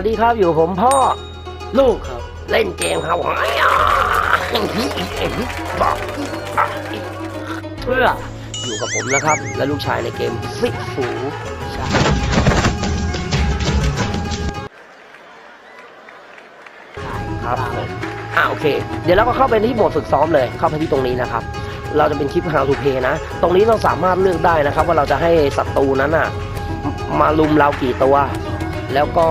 วัสดีครับอยู่ผมพ่อ ลูกครับ เล่นเกมครับผมบอกเพื่ออยู่กับผมนะครับ และลูกชายในเกมฟิกฟูครับผมอ่าโอเค เดี๋ยวเราก็เข้าไปที่โหมดฝึกซ้อมเลยเข้าไปที่ตรงนี้นะครับ เราจะเป็นคลิป how to play นะ ตรงนี้เราสามารถเลือกได้นะครับ ว่าเราจะให้ศัตรูนั้นอะมาลุมเรากี่ตัว แล้วก็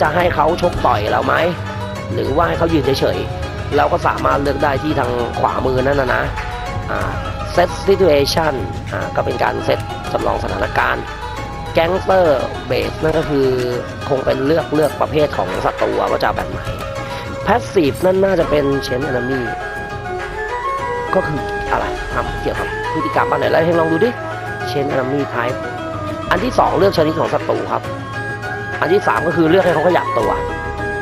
จะให้เขาชกต่อยเราไหมหรือว่าให้เขายืนเฉยๆเราก็สามารถเลือกได้ที่ทางขวามือนั่นนะนะอ่า set situation อ่าก็เป็นการเซตจำลองสถานการณ์ gangster base นั่นก็คือคงเป็นเลือกเลือกประเภทของศัตรูว่าจะแบบไหน passive นั่นน่าจะเป็น chain enemy ก็คืออะไรทำเกี่ยวกับพฤติกรรมบ้านไหนแล้วให้ลองดูดิ chain enemy type อันที่สองเลือกชนิดของศัตรูครับ อันที่สามก็คือเลือกให้เขาขยับตัว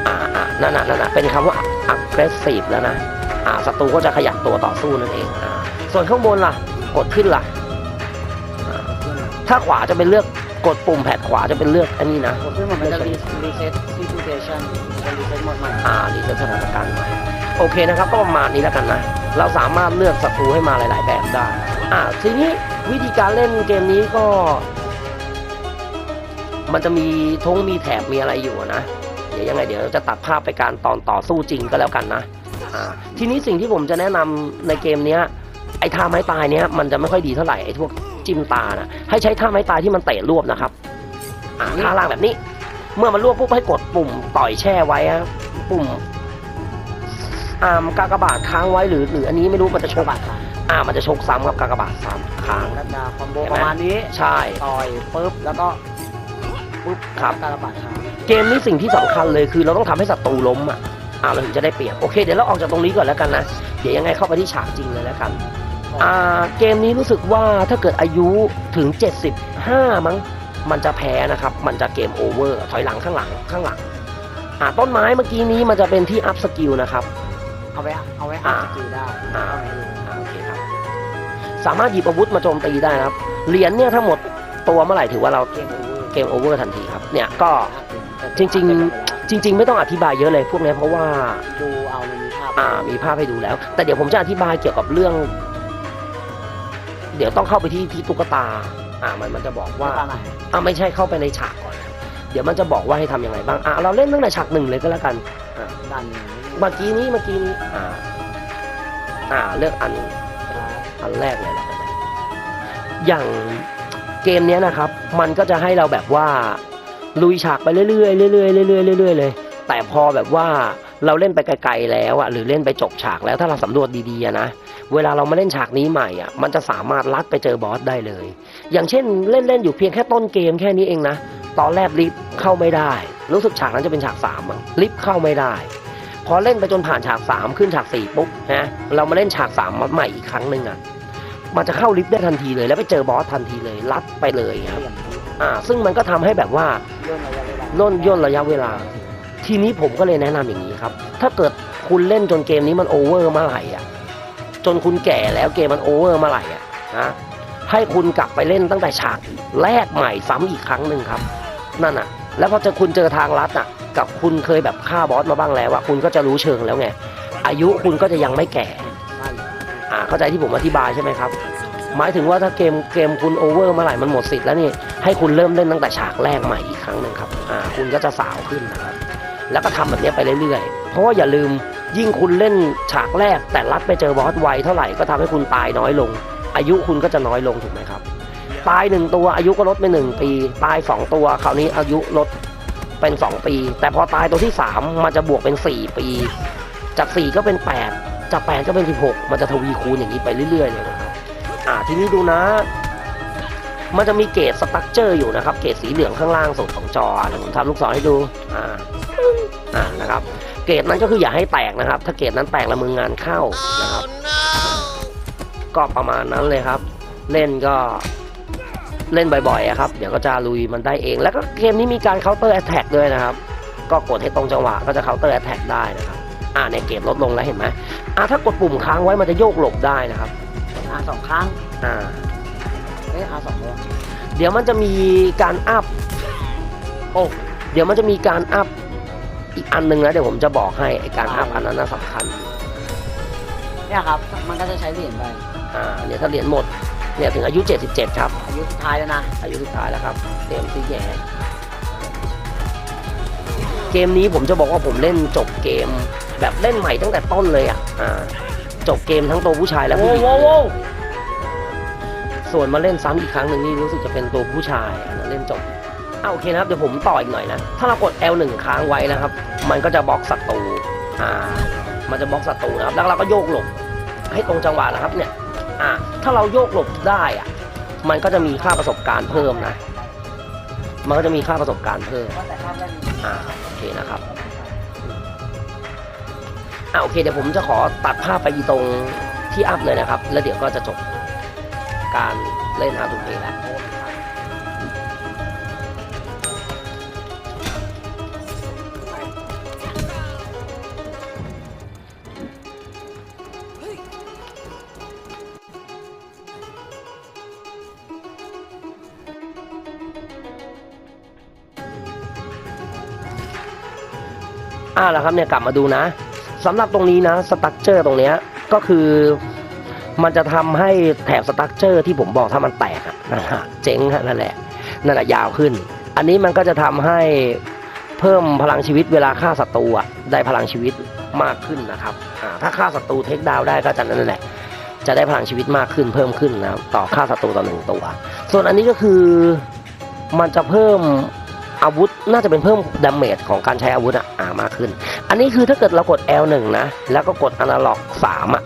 อ่าอ่านั่นน่ะนั่นน่ะเป็นคำว่า aggressive แล้วนะอ่าศัตรูก็จะขยับตัวต่อสู้นั่นเองอ่าส่วนข้างบนล่ะ กดขึ้นล่ะอ่าถ้าขวาจะเป็นเลือกกดปุ่มแผดขวาจะเป็นเลือกอันนี้นะผมขึ้นมามันจะรีรีเซ็ตซีทูเทชันจะรีเซ็ตหมดใหม่อ่านี่เป็นสถานการณ์ใหม่โอเคนะครับ ก็ประมาณนี้แล้วกันนะ เราสามารถเลือกศัตรูให้มาหลาย ๆ แบบได้ อ่าทีนี้วิธีการเล่นเกมนี้ก็ มันจะมีทงมีแถบมีอะไรอยู่อะนะ เดี๋ยวยังไงเดี๋ยวเราจะตัดภาพไปการตอนต่อสู้จริงก็แล้วกันนะอ่าทีนี้สิ่งที่ผมจะแนะนำในเกมเนี้ยไอ้ท่าไม้ตายเนี้ยมันจะไม่ค่อยดีเท่าไหร่ไอ้พวกจิ้มตานะให้ใช้ท่าไม้ตายที่มันเตะรวบนะครับอ่าท่าล่างแบบนี้ เมื่อมันรวบปุ๊บให้กดปุ่มต่อยแช่ไว้อะปุ่มอ่ามกากบาทค้างไว้หรือหรืออันนี้ไม่รู้มันจะชกบาทค่ะอ่ามันจะชกซ้ำกับกากบาทซ้ำค้างก็จะคอมโบเห็นไหมประมาณนี้ใช่ต่อยปุ๊บแล้วก็ ปุ๊บครับ การระบาดครับเกมนี้สิ่งที่สำคัญเลยคือเราต้องทำให้ศัตรูล้มอะอ่าเราถึงจะได้เปรียบโอเคเดี๋ยวเราออกจากตรงนี้ก่อนแล้วกันนะ เดี๋ยวยังไงเข้าไปที่ฉากจริงเลยแล้วกันอ่าเกมนี้รู้สึกว่าถ้าเกิดอายุถึง 75 มั้งมันจะแพ้นะครับ มันจะเกมโอเวอร์ถอยหลังข้างหลังข้างหลังอ่าต้นไม้เมื่อกี้นี้มันจะเป็นที่อัพสกิลนะครับ เอาไว้เอาไว้อ่าอ่านสกิลได้อ่าอ่าโอเคครับสามารถหยิบอาวุธมาโจมตีได้นะครับ เหรียญเนี่ยถ้าหมดตัวเมื่อไหร่ถือว่าเรา เกมโอเวอร์ เกมโอเวอร์ทันทีครับ เนี่ยก็จริงจริง ๆ ไม่ต้องอธิบายเยอะเลยพวกเนี้ยเพราะว่าดูเอามันมีภาพอ่ามีภาพให้ดูแล้ว แต่เดี๋ยวผมจะอธิบายเกี่ยวกับเรื่อง เดี๋ยวต้องเข้าไปที่ที่ตุ๊กตา อ่ามันมันจะบอกว่าตาไหนอ่าไม่ใช่เข้าไปในฉากก่อนนะเดี๋ยวมันจะบอกว่าให้ทำยังไงบ้างอ่าเราเล่นตั้งแต่ฉากหนึ่งเลยก็แล้วกันดันเมื่อกี้นี้เมื่อกี้นี้อ่าอ่าเลือกอันอันแรกเลยแล้วกันนะอย่าง เกมนี้นะครับ มันก็จะให้เราแบบว่าลุยฉากไปเรื่อยๆเรื่อยๆเรื่อยๆเรื่อยๆเลย แต่พอแบบว่าเราเล่นไปไกลๆแล้วอะหรือเล่นไปจบฉากแล้วถ้าเราสำรวจดีๆนะเวลาเรามาเล่นฉากนี้ใหม่อะมันจะสามารถลัดไปเจอบอสได้เลย อย่างเช่นเล่นๆอยู่เพียงแค่ต้นเกมแค่นี้เองนะตอนแรกลิฟเข้าไม่ได้ รู้สึกฉากนั้นจะเป็นฉากสามลิฟเข้าไม่ได้ พอเล่นไปจนผ่านฉากสามขึ้นฉากสี่ปุ๊บนะเรามาเล่นฉากสามใหม่อีกครั้งหนึ่งอะ มันจะเข้าลิฟต์ได้ทันทีเลย แล้วไปเจอบอสทันทีเลยลัดไปเลยครับอ่าซึ่งมันก็ทำให้แบบว่าล่นย่นระยะเวลา ทีนี้ผมก็เลยแนะนำอย่างนี้ครับ ถ้าเกิดคุณเล่นจนเกมนี้มันโอเวอร์เมื่อไหร่อะ จนคุณแก่แล้วเกมมันโอเวอร์เมื่อไหร่อะนะให้คุณกลับไปเล่นตั้งแต่ฉากแรกใหม่ซ้ำอีกครั้งหนึ่งครับ นั่นอะ แล้วพอจะคุณเจอทางลัดอะ กับคุณเคยแบบฆ่าบอสมาบ้างแล้วอะคุณก็จะรู้เชิงแล้วไงอายุคุณก็จะยังไม่แก่ อ่าเข้าใจที่ผมอธิบายใช่ไหมครับ หมายถึงว่าถ้าเกมเกมคุณโอเวอร์เมื่อไหร่มันหมดสิทธิ์แล้วนี่ให้คุณเริ่มเล่นตั้งแต่ฉากแรกใหม่อีกครั้งหนึ่งครับอ่าคุณก็จะสาวขึ้นนะครับแล้วก็ทำแบบนี้ไปเรื่อยๆ เพราะว่าอย่าลืมยิ่งคุณเล่นฉากแรก แต่ลัดไปเจอบอสไวเท่าไหร่ก็ทำให้คุณตายน้อยลง อายุคุณก็จะน้อยลงถูกไหมครับ ตายหนึ่งตัวอายุก็ลดไปหนึ่งปี ตายสองตัวคราวนี้อายุลดเป็นสองปี แต่พอตายตัวที่สามมันจะบวกเป็นสี่ปี จากสี่ก็เป็นแปด จากแปดก็เป็นสิบหกมันจะทวีคูณอย่างนี้ไปเรื่อยๆเลยนะครับอ่าทีนี้ดูนะ มันจะมีเกรดสตั๊กเจอร์อยู่นะครับ เกรดสีเหลืองข้างล่างสุดของจอเดี๋ยวผมทำลูกศรให้ดูอ่าอ่านะครับเกรดนั้นก็คืออย่าให้แตกนะครับ ถ้าเกรดนั้นแตกแล้วมืองานเข้านะครับ ก็ประมาณนั้นเลยครับ เล่นก็เล่นบ่อยๆอะครับ เดี๋ยวก็จะลุยมันได้เอง แล้วก็เกมนี้มีการ counter attack ด้วยนะครับ ก็กดให้ตรงจังหวะก็จะ counter attack ได้นะครับ อ่าในยเกรดลดลงแล้วเห็นไหมอ่าถ้ากดปุ่มค้างไว้มันจะโยกหลบได้นะครับอาสองครั้งอ่าเอ้ยอาสองตัวเดี๋ยวมันจะมีการอัพโอ้เดี๋ยวมันจะมีการอัพอีกอันหนึ่งนะเดี๋ยวผมจะบอกให้ไอการอัพอันนั้นน่ะสำคัญเนี่ยครับ มันก็จะใช้เหรียญไปอ่าเนี่ยถ้าเหรียญหมดเนี่ยถึงอายุ 77 ครับ อายุสุดท้ายแล้วนะ อายุสุดท้ายแล้วครับ เตรียมซีแย่เกมนี้ผมจะบอกว่าผมเล่นจบเกม แบบเล่นใหม่ตั้งแต่ต้นเลยอะอ่าจบเกมทั้งตัวผู้ชายและผู้หญิงเลยส่วนมาเล่นซ้ำอีกครั้งหนึ่งนี่รู้สึกจะเป็นตัวผู้ชายอันนั้นเล่นจบอ่าโอเคนะครับเดี๋ยวผมต่ออีกหน่อยนะ ถ้าเรากด L1 ค้างไว้นะครับ มันก็จะบล็อกศัตรูอ่า มันจะบล็อกศัตรูนะครับ แล้วเราก็โยกหลบให้ตรงจังหวะนะครับเนี่ย อ่า ถ้าเราโยกหลบได้อะ มันก็จะมีค่าประสบการณ์เพิ่มนะ มันก็จะมีค่าประสบการณ์เพิ่มว่าแต่ภาพแรกอ่า โอเคนะครับ อ่าโอเคเดี๋ยวผมจะขอตัดภาพไปอีตรงที่อัพเลยนะครับ แล้วเดี๋ยวก็จะจบการเล่นอาร์ตูเพย์แล้วอ่าแล้วครับเนี่ยกลับมาดูนะ สำหรับตรงนี้นะสตั๊กเจอร์ตรงเนี้ยก็คือมันจะทำให้แถบสตั๊กเจอร์ที่ผมบอกถ้ามันแตกนะฮะเจ๊งฮะนั่นแหละนั่นแหละยาวขึ้น อันนี้มันก็จะทำให้เพิ่มพลังชีวิตเวลาฆ่าศัตรูได้พลังชีวิตมากขึ้นนะครับถ้าฆ่าศัตรูเทคดาวได้ก็จะนั่นแหละ จะได้พลังชีวิตมากขึ้นเพิ่มขึ้นนะครับต่อฆ่าศัตรูต่อหนึ่งตัว ส่วนอันนี้ก็คือมันจะเพิ่ม อาวุธน่าจะเป็นเพิ่มดาเมจของการใช้อาวุธอะอ่ามากขึ้น อันนี้คือถ้าเกิดเรากด L1 นะ แล้วก็กดอนาล็อก3อะ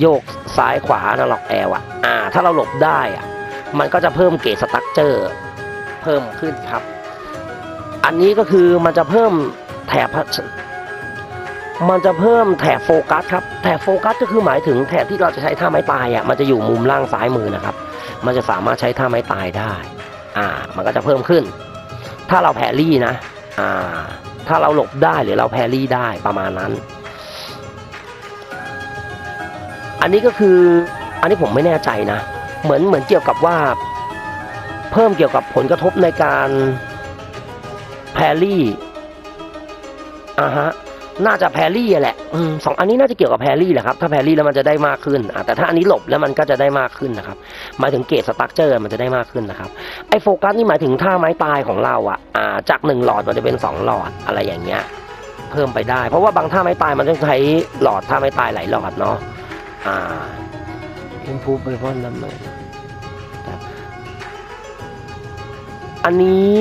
โยกซ้ายขวาอนาล็อก L อะอ่า ถ้าเราหลบได้อะมันก็จะเพิ่มเกรดสตั๊กเจอร์เพิ่มขึ้นครับ อันนี้ก็คือมันจะเพิ่มแถบมันจะเพิ่มแถบโฟกัสครับ แถบโฟกัสก็คือหมายถึงแถบที่เราจะใช้ท่าไม้ตายอะมันจะอยู่มุมล่างซ้ายมือนะครับ มันจะสามารถใช้ท่าไม้ตายได้ อ่า มันก็จะเพิ่มขึ้น ถ้าเราแพรี่นะ อ่า ถ้าเราหลบได้หรือเราแพรี่ได้ประมาณนั้น อันนี้ก็คือ อันนี้ผมไม่แน่ใจนะ เหมือนเหมือนเกี่ยวกับว่า เพิ่มเกี่ยวกับผลกระทบในการแพรี่อ่าฮะน่าจะแพรี่แหละอืมสองอันนี้น่าจะเกี่ยวกับแพรี่แหละครับ ถ้าแพรี่แล้วมันจะได้มากขึ้นแต่ถ้าอันนี้หลบแล้วมันก็จะได้มากขึ้นนะครับ หมายถึงเกรดสตั๊กเจอร์มันจะได้มากขึ้นนะครับไอโฟกัสนี่หมายถึงท่าไม้ตายของเราอะอ่าจากหนึ่งหลอดมันจะเป็นสองหลอดอะไรอย่างเงี้ยเพิ่มไปได้ เพราะว่าบางท่าไม้ตายมันต้องใช้หลอดท่าไม้ตายหลายหลอดเนาะอ่า improve weapon damage อันนี้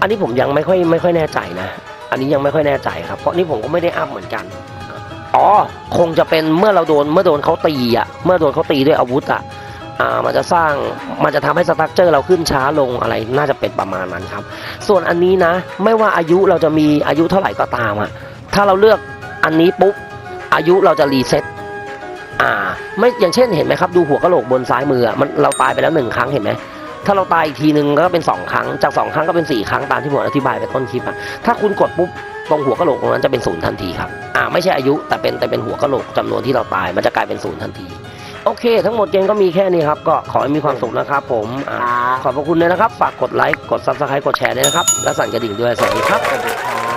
อันนี้ผมยังไม่ค่อยไม่ค่อยแน่ใจนะ อันนี้ยังไม่ค่อยแน่ใจครับ เพราะนี่ผมก็ไม่ได้อัพเหมือนกัน อ๋อคงจะเป็นเมื่อเราโดนเมื่อโดนเขาตีอะเมื่อโดนเขาตีด้วยอาวุธอะอ่ามันจะสร้างมันจะทำให้สตรัคเจอร์เราขึ้นช้าลงอะไรน่าจะเป็นประมาณนั้นครับ ส่วนอันนี้นะ ไม่ว่าอายุเราจะมีอายุเท่าไหร่ก็ตามอะถ้าเราเลือกอันนี้ปุ๊บอายุเราจะรีเซ็ตอ่า ไม่อย่างเช่นเห็นไหมครับ ดูหัวกระโหลกบนซ้ายมืออะมันเราตายไปแล้วหนึ่งครั้งเห็นไหม ถ้าเราตายอีกทีนึงก็เป็นสองครั้ง จากสองครั้งก็เป็นสี่ครั้งตามที่ผมอธิบายไปต้นคลิปอะถ้าคุณกดปุ๊บตรงหัวกะโหลกตรงนั้นจะเป็นศูนย์ทันทีครับ อ่าไม่ใช่อายุแต่เป็นแต่เป็นหัวกะโหลกจำนวนที่เราตายมันจะกลายเป็นศูนย์ทันที โอเค ทั้งหมดเกมก็มีแค่นี้ครับ ก็ขอให้มีความสุขนะครับผมอ่าครับขอบพระคุณเลยนะครับ ฝากกดไลค์ กดซับสไครต์กดแชร์ด้วยนะครับ และสั่นกระดิ่งด้วย สวัสดีครับสวัสดีครับ